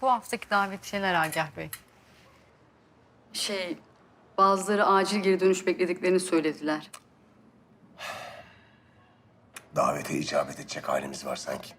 bu haftaki davetiyeler Agah Bey? Şey, bazıları acil geri dönüş beklediklerini söylediler. Davete icabet edecek halimiz var sanki.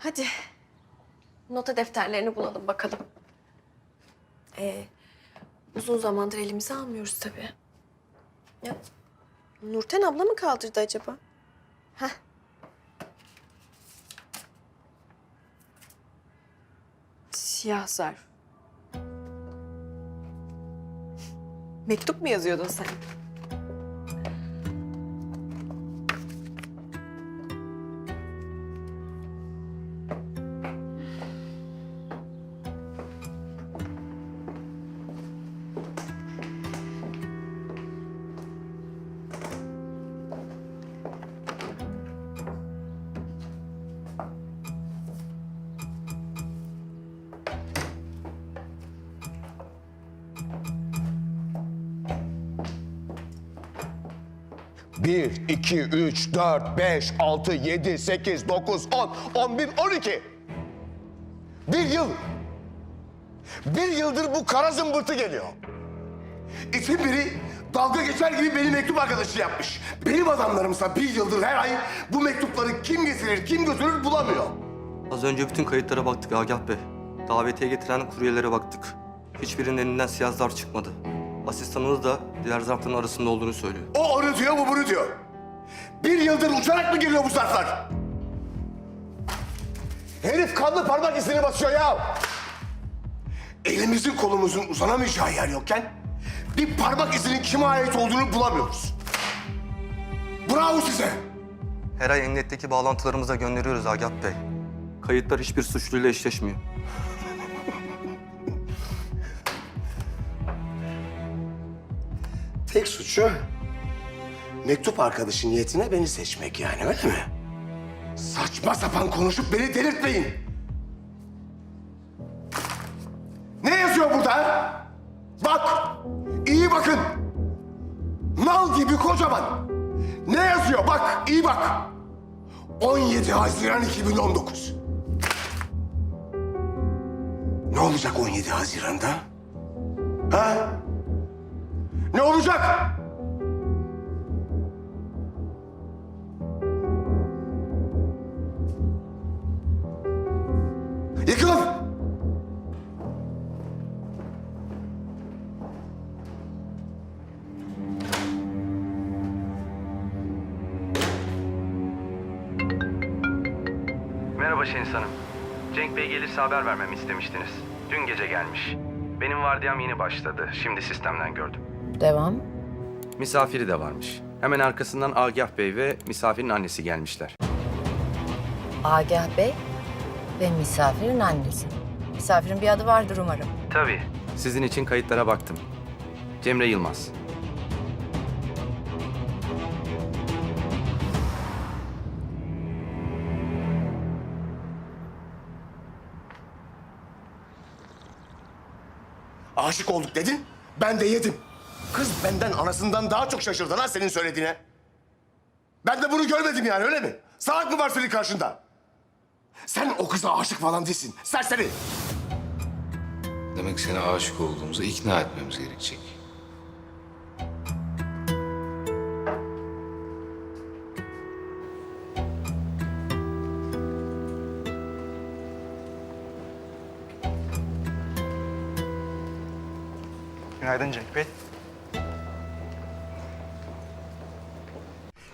Hadi. Nota defterlerini bulalım bakalım. Ee, uzun zamandır elimize almıyoruz tabii. Ya, Nurten abla mı kaldırdı acaba? Heh. Siyah zarf. Mektup mu yazıyordun sen? Bir, iki, üç, dört, beş, altı, yedi, sekiz, dokuz, on, on bir, on iki. Bir yıl. Bir yıldır bu kara zımbırtı geliyor. İtin biri dalga geçer gibi beni mektup arkadaşı yapmış. Benim adamlarımsa bir yıldır her ay bu mektupları kim getirir, kim götürür bulamıyor. Az önce bütün kayıtlara baktık Agah Bey. Davetiye getiren kuryelere baktık. Hiçbirinin elinden siyah zarf çıkmadı. Asistanınız da diğer zarfların arasında olduğunu söylüyor. O onu diyor, bu bunu diyor. Bir yıldır uçarak mı geliyor bu zarflar? Herif kanlı parmak izini basıyor ya. Elimizin kolumuzun uzanamayacağı yer yokken bir parmak izinin kime ait olduğunu bulamıyoruz. Bravo size. Her ay emniyetteki bağlantılarımıza gönderiyoruz Agah Bey. Kayıtlar hiçbir suçluyla eşleşmiyor. Tek suçu mektup arkadaşı niyetine beni seçmek yani öyle mi? Saçma sapan konuşup beni delirtmeyin. Ne yazıyor burada? Bak, iyi bakın. Nal gibi kocaman. Ne yazıyor? Bak, iyi bak. 17 Haziran 2019. Ne olacak 17 Haziran'da? Ha? Ne olacak? Yıkılın! Merhaba Şeniz Hanım. Cenk Bey gelirse haber vermemi istemiştiniz. Dün gece gelmiş. Benim vardiyam yeni başladı. Şimdi sistemden gördüm. Devam. Misafiri de varmış. Hemen arkasından Agah Bey ve misafirin annesi gelmişler. Agah Bey ve misafirin annesi. Misafirin bir adı vardır umarım. Tabii. Sizin için kayıtlara baktım. Cemre Yılmaz. Aşık olduk dedin, ben de yedim. Kız benden anasından daha çok şaşırdı lan senin söylediğine. Ben de bunu görmedim yani öyle mi? Saat mi var senin karşında? Sen o kıza aşık falan değilsin. Serseri. Demek sana aşık olduğumuzu ikna etmemiz gerekecek. Günaydın Cenk Bey.